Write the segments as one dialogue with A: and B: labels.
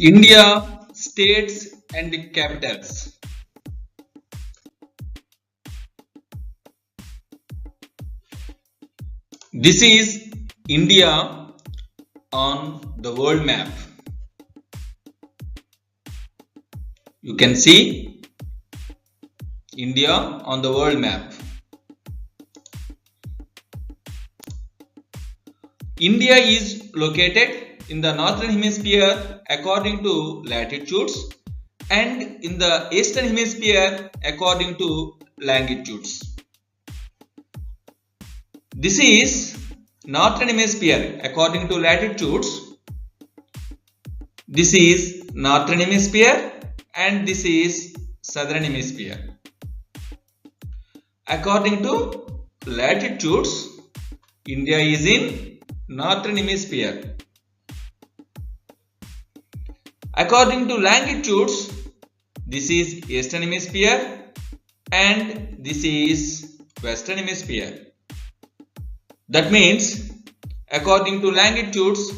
A: India states and capitals. This is India on the world map. You can see India on the world map. India is located in the northern hemisphere according to latitudes and in the eastern hemisphere according to longitudes. This is northern hemisphere according to latitudes. This is northern hemisphere and this is southern hemisphere. According to latitudes, India is in northern hemisphere. According to longitudes, this is eastern hemisphere and this is western hemisphere. That means, according to longitudes,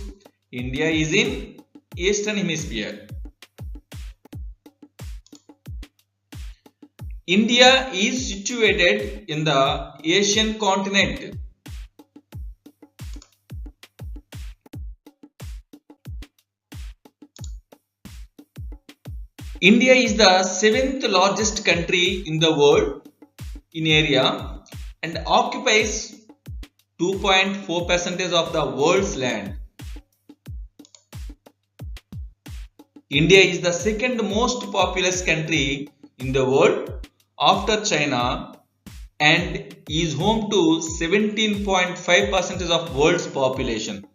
A: India is in eastern hemisphere. India is situated in the Asian continent. India is the seventh largest country in the world in area and occupies 2.4 percentage of the world's land. India is the second most populous country in the world after China and is home to 17.5 percentage of world's population.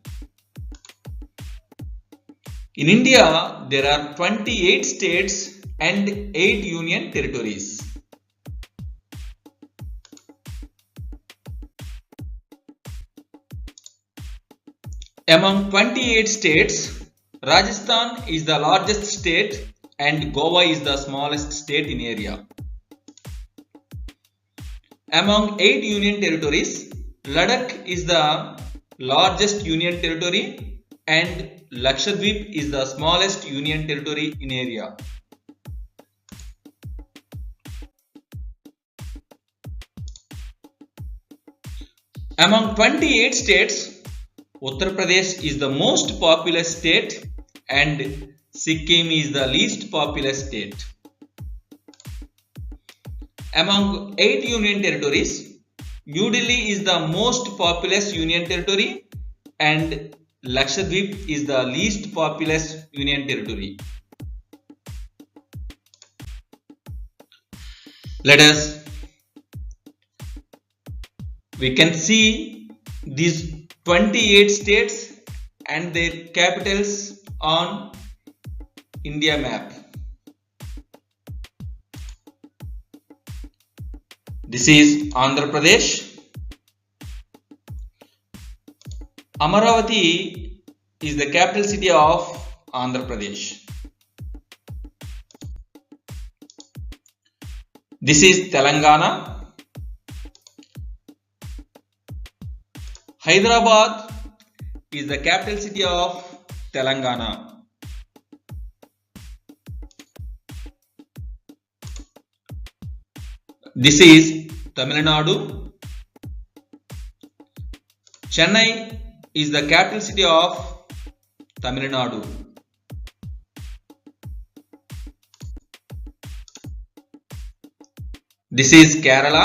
A: In India, there are 28 states and 8 union territories. Among 28 states, Rajasthan is the largest state and Goa is the smallest state in area. Among 8 union territories, Ladakh is the largest union territory and Lakshadweep is the smallest union territory in area. Among 28 states, Uttar Pradesh is the most populous state and Sikkim is the least populous state. Among 8 union territories, New Delhi is the most populous union territory and Lakshadweep is the least populous union territory. Let us we can see these 28 states and their capitals on India map. This is Andhra Pradesh. Amaravati is the capital city of Andhra Pradesh. This is Telangana. Hyderabad is the capital city of Telangana. This is Tamil Nadu. Chennai is the capital city of Tamil Nadu. This is Kerala.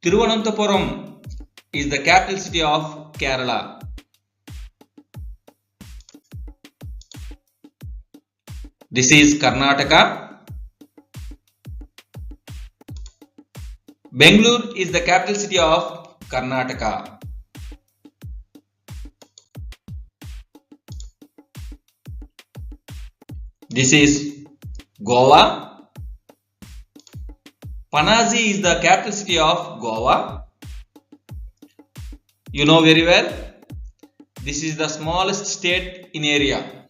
A: Thiruvananthapuram is the capital city of Kerala. This is Karnataka. Bangalore is the capital city of Karnataka. This is Goa. Panaji is the capital city of Goa. You know very well. This is the smallest state in area.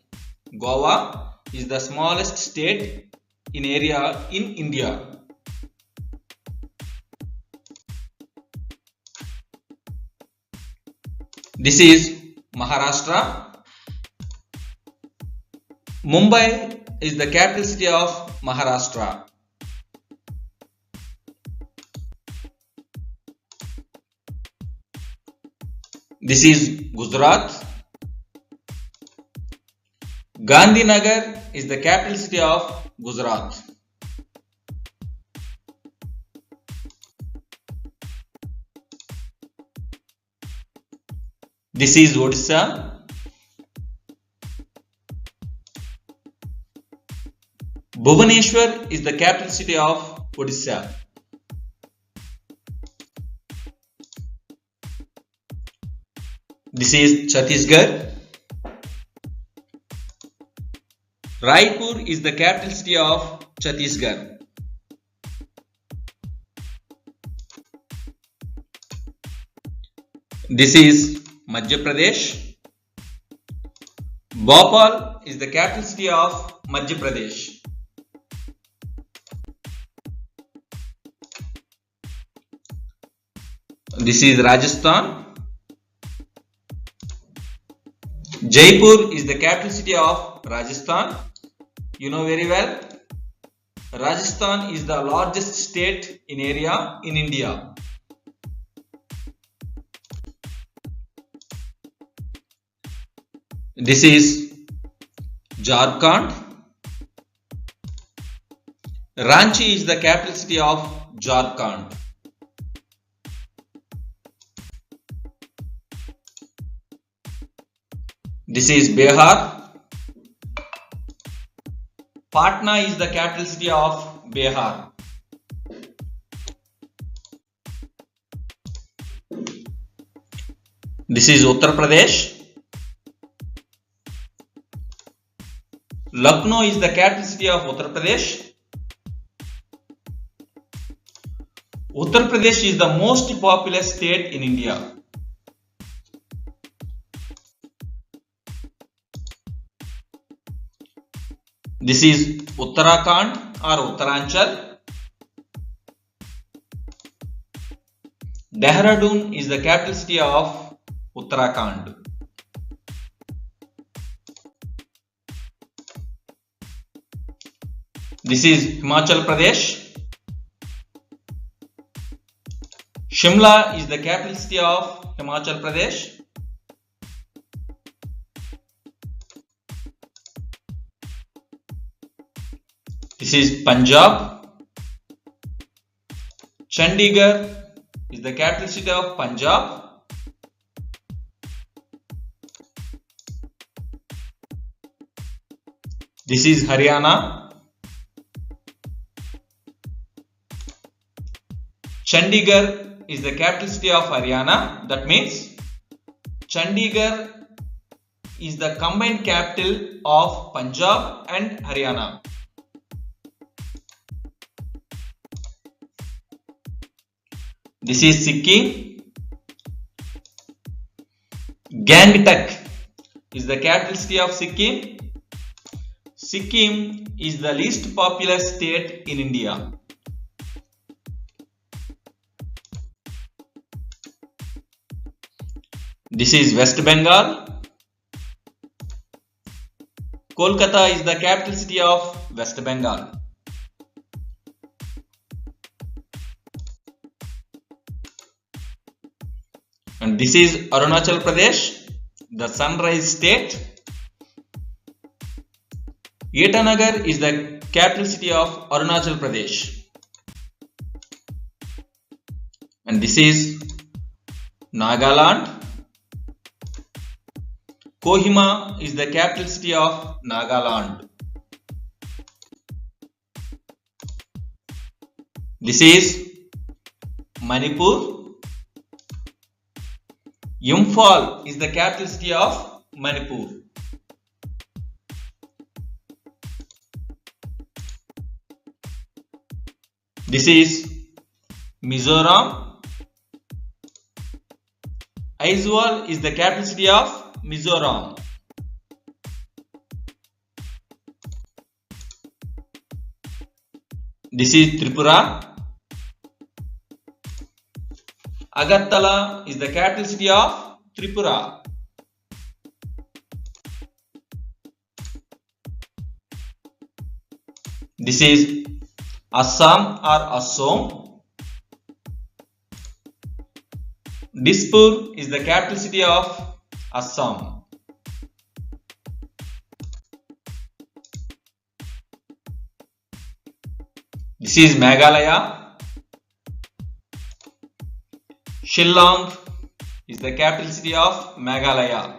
A: Goa is the smallest state in area in India. This is Maharashtra. Mumbai is the capital city of Maharashtra. This is Gujarat. Gandhinagar is the capital city of Gujarat. This is Odisha. Bhubaneswar is the capital city of Odisha. This is Chhattisgarh. Raipur is the capital city of Chhattisgarh. This is Madhya Pradesh. Bhopal is the capital city of Madhya Pradesh. This is Rajasthan. Jaipur is the capital city of Rajasthan. You know very well. Rajasthan is the largest state in area in India. This is Jharkhand. Ranchi is the capital city of Jharkhand. This is Bihar. Patna is the capital city of Bihar. This is Uttar Pradesh. Lucknow is the capital city of Uttar Pradesh. Uttar Pradesh is the most populous state in India. This is Uttarakhand or Uttaranchal. Dehradun is the capital city of Uttarakhand. This is Himachal Pradesh. Shimla is the capital city of Himachal Pradesh. This is Punjab. Chandigarh is the capital city of Punjab. This is Haryana. Chandigarh is the capital city of Haryana. That means Chandigarh is the combined capital of Punjab and Haryana. This is Sikkim. Gangtok is the capital city of Sikkim. Sikkim is the least populous state in India. This is West Bengal. Kolkata is the capital city of West Bengal. And this is Arunachal Pradesh, the sunrise state. Itanagar is the capital city of Arunachal Pradesh. And this is Nagaland. Kohima is the capital city of Nagaland. This is Manipur. Imphal is the capital city of Manipur. This is Mizoram. Aizawl is the capital city of Mizoram. This is Tripura. Agartala is the capital city of Tripura. This is Assam or Assam. Dispur is the capital city of Assam. This is Meghalaya. Shillong is the capital city of Meghalaya.